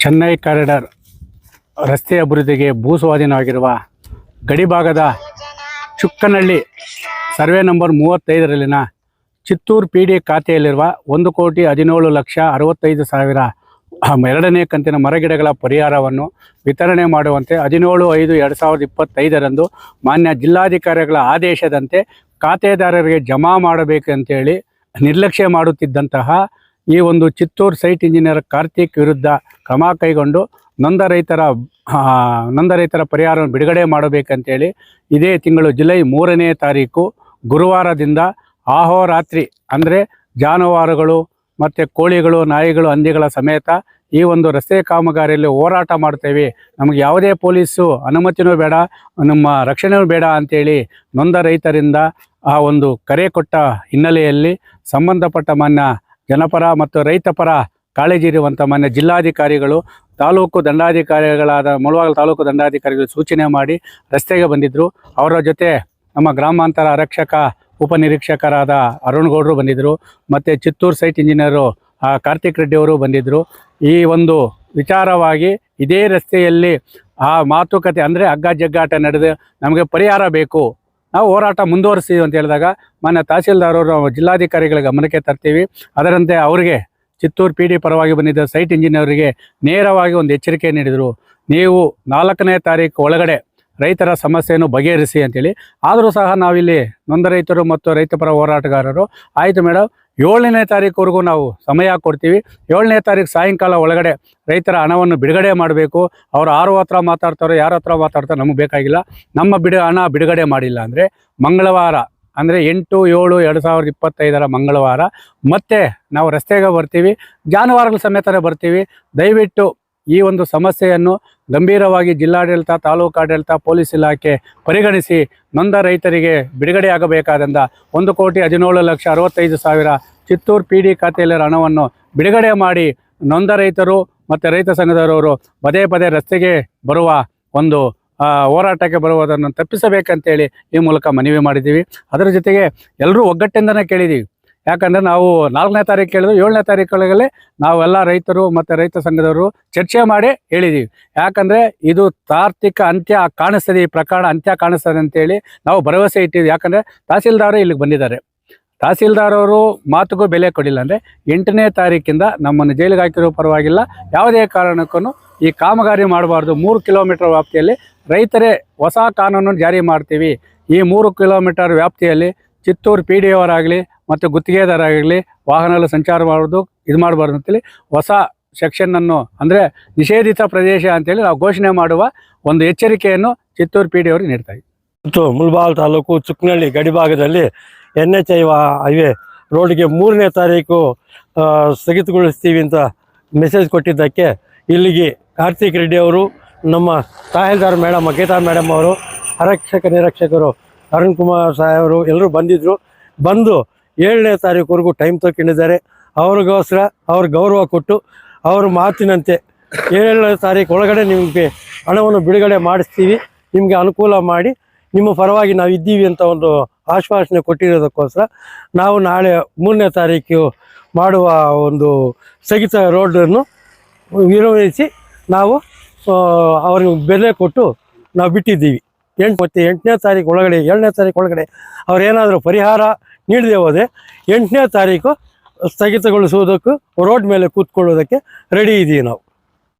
Chennai corridor ರಸ್ತೆ ಅಭಿವೃದ್ಧಿಗೆ ಭೂ ಸ್ವಾಧೀನವಾಗಿರುವ ಗಡಿಭಾಗದ ಚುಕ್ಕನಹಳ್ಳಿ ಸರ್ವೆ ನಂಬರ್ ಮೂವತ್ತೈದರಲ್ಲಿನ ಚಿತ್ತೂರು ಪಿ ಡಿ ಖಾತೆಯಲ್ಲಿರುವ ಒಂದು ಕೋಟಿ ಹದಿನೇಳು ಲಕ್ಷ ಅರವತ್ತೈದು ಸಾವಿರ ಎರಡನೇ ಕಂತಿನ ಮರಗಿಡಗಳ ಪರಿಹಾರವನ್ನು ವಿತರಣೆ ಮಾಡುವಂತೆ ಹದಿನೇಳು ಐದು ಎರಡು ಸಾವಿರದ ಇಪ್ಪತ್ತೈದರಂದು ಮಾನ್ಯ ಜಿಲ್ಲಾಧಿಕಾರಿಗಳ ಆದೇಶದಂತೆ ಖಾತೆದಾರರಿಗೆ ಜಮಾ ಮಾಡಬೇಕಂತೇಳಿ ನಿರ್ಲಕ್ಷ್ಯ ಮಾಡುತ್ತಿದ್ದಂತಹ ಈ ಒಂದು ಚಿತ್ತೂರು ಸೈಟ್ ಇಂಜಿನಿಯರ್ ಕಾರ್ತಿಕ್ ವಿರುದ್ಧ ಕ್ರಮ ಕೈಗೊಂಡು ನೊಂದ ರೈತರ ನೊಂದ ರೈತರ ಪರಿಹಾರವನ್ನು ಬಿಡುಗಡೆ ಮಾಡಬೇಕಂತೇಳಿ ಇದೇ ತಿಂಗಳು ಜುಲೈ ಮೂರನೇ ತಾರೀಕು ಗುರುವಾರದಿಂದ ಆಹೋರಾತ್ರಿ ಅಂದರೆ ಜಾನುವಾರುಗಳು ಮತ್ತು ಕೋಳಿಗಳು, ನಾಯಿಗಳು, ಹಂದಿಗಳ ಸಮೇತ ಈ ಒಂದು ರಸ್ತೆ ಕಾಮಗಾರಿಯಲ್ಲಿ ಹೋರಾಟ ಮಾಡ್ತೇವೆ. ನಮಗೆ ಯಾವುದೇ ಪೊಲೀಸು ಅನುಮತಿನೂ ಬೇಡ, ನಮ್ಮ ರಕ್ಷಣೆಯೂ ಬೇಡ ಅಂತೇಳಿ ನೊಂದ ರೈತರಿಂದ ಆ ಒಂದು ಕರೆ ಕೊಟ್ಟ ಹಿನ್ನೆಲೆಯಲ್ಲಿ ಸಂಬಂಧಪಟ್ಟ ಮಾನ್ಯ ಜನಪರ ಮತ್ತು ರೈತಪರ ಕಾಳಜಿ ಇರುವಂಥ ಮನೆ ಜಿಲ್ಲಾಧಿಕಾರಿಗಳು, ತಾಲೂಕು ದಂಡಾಧಿಕಾರಿಗಳಾದ ಮುಳಬಾಗಿಲು ತಾಲೂಕು ದಂಡಾಧಿಕಾರಿಗಳು ಸೂಚನೆ ಮಾಡಿ ರಸ್ತೆಗೆ ಬಂದಿದ್ದರು ಅವರ ಜೊತೆ ನಮ್ಮ ಗ್ರಾಮಾಂತರ ಆರಕ್ಷಕ ಉಪನಿರೀಕ್ಷಕರಾದ ಅರುಣ್ ಗೌಡರು ಬಂದಿದ್ದರು ಮತ್ತು ಚಿತ್ತೂರು ಸೈಟ್ ಇಂಜಿನಿಯರು ಕಾರ್ತಿಕ್ ರೆಡ್ಡಿ ಅವರು ಬಂದಿದ್ದರು ಈ ಒಂದು ವಿಚಾರವಾಗಿ ಇದೇ ರಸ್ತೆಯಲ್ಲಿ ಆ ಮಾತುಕತೆ ಅಂದರೆ ಹಗ್ಗ ಜಗ್ಗಾಟ ನಡೆದು ನಮಗೆ ಪರಿಹಾರ ಬೇಕು. ನಾವು ಹೋರಾಟ ಮುಂದುವರಿಸ್ತೀವಿ ಅಂತ ಹೇಳಿದಾಗ ಮಾನ್ಯ ತಹಸೀಲ್ದಾರರು ಜಿಲ್ಲಾಧಿಕಾರಿಗಳ ಗಮನಕ್ಕೆ ತರ್ತೀವಿ. ಅದರಂತೆ ಅವರಿಗೆ ಚಿತ್ತೂರು ಪಿ ಪರವಾಗಿ ಬಂದಿದ್ದ ಸೈಟ್ ಇಂಜಿನಿಯರಿಗೆ ನೇರವಾಗಿ ಒಂದು ಎಚ್ಚರಿಕೆ ನೀಡಿದರು. ನೀವು ನಾಲ್ಕನೇ ತಾರೀಕು ಒಳಗಡೆ ರೈತರ ಸಮಸ್ಯೆಯನ್ನು ಬಗೆಹರಿಸಿ ಅಂತೇಳಿ. ಆದರೂ ಸಹ ನಾವಿಲ್ಲಿ ನೊಂದ ರೈತರು ಮತ್ತು ರೈತಪರ ಹೋರಾಟಗಾರರು, ಆಯಿತು ಮೇಡಮ್ ಏಳನೇ ತಾರೀಕುವರೆಗೂ ನಾವು ಸಮಯ ಕೊಡ್ತೀವಿ. ಏಳನೇ ತಾರೀಕು ಸಾಯಂಕಾಲ ಒಳಗಡೆ ರೈತರ ಹಣವನ್ನು ಬಿಡುಗಡೆ ಮಾಡಬೇಕು. ಅವರು ಆರು ಹತ್ರ ಮಾತಾಡ್ತಾರೋ, ಯಾರ ಹತ್ರ ಮಾತಾಡ್ತಾರೋ ನಮಗೆ ಬೇಕಾಗಿಲ್ಲ. ನಮ್ಮ ಬಿಡು, ಹಣ ಬಿಡುಗಡೆ ಮಾಡಿಲ್ಲ ಅಂದರೆ ಮಂಗಳವಾರ ಅಂದರೆ ಎಂಟು, ಏಳು, ಎರಡು ಸಾವಿರದ ಇಪ್ಪತ್ತೈದರ ಮಂಗಳವಾರ ಮತ್ತೆ ನಾವು ರಸ್ತೆಗೆ ಬರ್ತೀವಿ. ಜಾನುವಾರುಗಳ ಸಮೇತನೇ ಬರ್ತೀವಿ. ದಯವಿಟ್ಟು ಈ ಒಂದು ಸಮಸ್ಯೆಯನ್ನು ಗಂಭೀರವಾಗಿ ಜಿಲ್ಲಾಡಳಿತ ತಾಲೂಕಾಡಳಿತ ಪೊಲೀಸ್ ಇಲಾಖೆ ಪರಿಗಣಿಸಿ ನೊಂದ ರೈತರಿಗೆ ಬಿಡುಗಡೆಯಾಗಬೇಕಾದಂಥ ಒಂದು ಕೋಟಿ ಹದಿನೇಳು ಲಕ್ಷ ಅರವತ್ತೈದು ಸಾವಿರ ಚಿತ್ತೂರು ಪಿ ಡಿ ಖಾತೆಯಲ್ಲಿರೋ ಹಣವನ್ನು ಬಿಡುಗಡೆ ಮಾಡಿ ನೊಂದ ರೈತರು ಮತ್ತು ರೈತ ಸಂಘದವರವರು ಪದೇ ಪದೇ ರಸ್ತೆಗೆ ಬರುವ ಒಂದು ಹೋರಾಟಕ್ಕೆ ಬರುವುದನ್ನು ತಪ್ಪಿಸಬೇಕಂತೇಳಿ ಈ ಮೂಲಕ ಮನವಿ ಮಾಡಿದ್ದೀವಿ. ಅದರ ಜೊತೆಗೆ ಎಲ್ಲರೂ ಒಗ್ಗಟ್ಟಿಂದನೇ ಕೇಳಿದ್ದೀವಿ. ಯಾಕಂದರೆ ನಾವು ನಾಲ್ಕನೇ ತಾರೀಕು ಕೇಳಿದ್ರು ಏಳನೇ ತಾರೀಕುಗಳಲ್ಲಿ ನಾವೆಲ್ಲ ರೈತರು ಮತ್ತು ರೈತ ಸಂಘದವರು ಚರ್ಚೆ ಮಾಡಿ ಹೇಳಿದ್ದೀವಿ ಯಾಕಂದರೆ ಇದು ತಾರ್ತಿಕ ಅಂತ್ಯ ಕಾಣಿಸ್ತದೆ, ಈ ಪ್ರಕರಣ ಅಂತ್ಯ ಕಾಣಿಸ್ತದೆ ಅಂತೇಳಿ ನಾವು ಭರವಸೆ ಇಟ್ಟಿದ್ವಿ ಯಾಕಂದರೆ ತಹಸೀಲ್ದಾರು ಇಲ್ಲಿಗೆ ಬಂದಿದ್ದಾರೆ. ತಹಸೀಲ್ದಾರವರು ಮಾತುಗೂ ಬೆಲೆ ಕೊಡಿಲ್ಲ ಅಂದರೆ ಎಂಟನೇ ತಾರೀಕಿಂದ ನಮ್ಮನ್ನು ಜೈಲಿಗೆ ಹಾಕಿರೋ ಪರವಾಗಿಲ್ಲ. ಯಾವುದೇ ಕಾರಣಕ್ಕೂ ಈ ಕಾಮಗಾರಿ ಮಾಡಬಾರ್ದು. ಮೂರು ಕಿಲೋಮೀಟರ್ ವ್ಯಾಪ್ತಿಯಲ್ಲಿ ರೈತರೇ ಹೊಸ ಕಾನೂನನ್ನು ಜಾರಿ ಮಾಡ್ತೀವಿ. ಈ ಮೂರು ಕಿಲೋಮೀಟರ್ ವ್ಯಾಪ್ತಿಯಲ್ಲಿ ಚಿತ್ತೂರು ಪಿ ಡಿ ಅವರಾಗಲಿ ಮತ್ತು ಗುತ್ತಿಗೆದಾರಾಗಲಿ ವಾಹನಗಳು ಸಂಚಾರ ಮಾಡೋದು, ಇದು ಮಾಡಬಾರ್ದು ಅಂತೇಳಿ ಹೊಸ ಸೆಕ್ಷನ್ನನ್ನು ಅಂದರೆ ನಿಷೇಧಿತ ಪ್ರದೇಶ ಅಂತೇಳಿ ನಾವು ಘೋಷಣೆ ಮಾಡುವ ಒಂದು ಎಚ್ಚರಿಕೆಯನ್ನು ಚಿತ್ತೂರು ಪಿ ಡಿ ಅವರು ನೀಡ್ತಾ ಇದ್ದೀವಿ ಮುಲ್ಬಾಲ್ ತಾಲೂಕು ಚುಕ್ನಳ್ಳಿ ಗಡಿಭಾಗದಲ್ಲಿ ಎನ್ ಎಚ್ ಐ ಹೈವೇ ರೋಡ್ಗೆ ಮೂರನೇ ತಾರೀಕು ಸ್ಥಗಿತಗೊಳಿಸ್ತೀವಿ ಅಂತ ಮೆಸೇಜ್ ಕೊಟ್ಟಿದ್ದಕ್ಕೆ ಇಲ್ಲಿಗೆ ಕಾರ್ತಿಕ್ ರೆಡ್ಡಿ ಅವರು, ನಮ್ಮ ತಹಸೀಲ್ದಾರ್ ಮೇಡಮ್ ಗೀತಾ ಮೇಡಮ್ ಅವರು, ಆರಕ್ಷಕ ನಿರೀಕ್ಷಕರು ಅರುಣ್ ಕುಮಾರ್ ಸಾಹೇಬರು ಎಲ್ಲರೂ ಬಂದಿದ್ದರು ಬಂದು ಏಳನೇ ತಾರೀಕುವರೆಗೂ ಟೈಮ್ ತಗೊಂಡಿದ್ದಾರೆ ಅವ್ರಿಗೋಸ್ಕರ ಅವ್ರ ಗೌರವ ಕೊಟ್ಟು ಅವ್ರ ಮಾತಿನಂತೆ ಏಳನೇ ತಾರೀಕು ಒಳಗಡೆ ನಿಮಗೆ ಹಣವನ್ನು ಬಿಡುಗಡೆ ಮಾಡಿಸ್ತೀವಿ. ನಿಮಗೆ ಅನುಕೂಲ ಮಾಡಿ ನಿಮ್ಮ ಪರವಾಗಿ ನಾವು ಇದ್ದೀವಿ ಅಂತ ಒಂದು ಆಶ್ವಾಸನೆ ಕೊಟ್ಟಿರೋದಕ್ಕೋಸ್ಕರ ನಾವು ನಾಳೆ ಮೂರನೇ ತಾರೀಕು ಮಾಡುವ ಒಂದು ಸ್ಥಗಿತ ರೋಡನ್ನು ನಿರ್ವಹಿಸಿ ನಾವು ಅವ್ರಿಗೆ ಬೆಲೆ ಕೊಟ್ಟು ನಾವು ಬಿಟ್ಟಿದ್ದೀವಿ. ಎಂಟು ಮತ್ತು ಎಂಟನೇ ತಾರೀಕು ಒಳಗಡೆ, ಏಳನೇ ತಾರೀಕು ಒಳಗಡೆ ಅವ್ರೇನಾದರೂ ಪರಿಹಾರ ನೀಡದೆ ಹೋದೆ. ಎಂಟನೇ ತಾರೀಕು ಸ್ಥಗಿತಗೊಳಿಸುವುದಕ್ಕೂ ರೋಡ್ ಮೇಲೆ ಕೂತ್ಕೊಳ್ಳೋದಕ್ಕೆ ರೆಡಿ ಇದ್ದೀವಿ ನಾವು.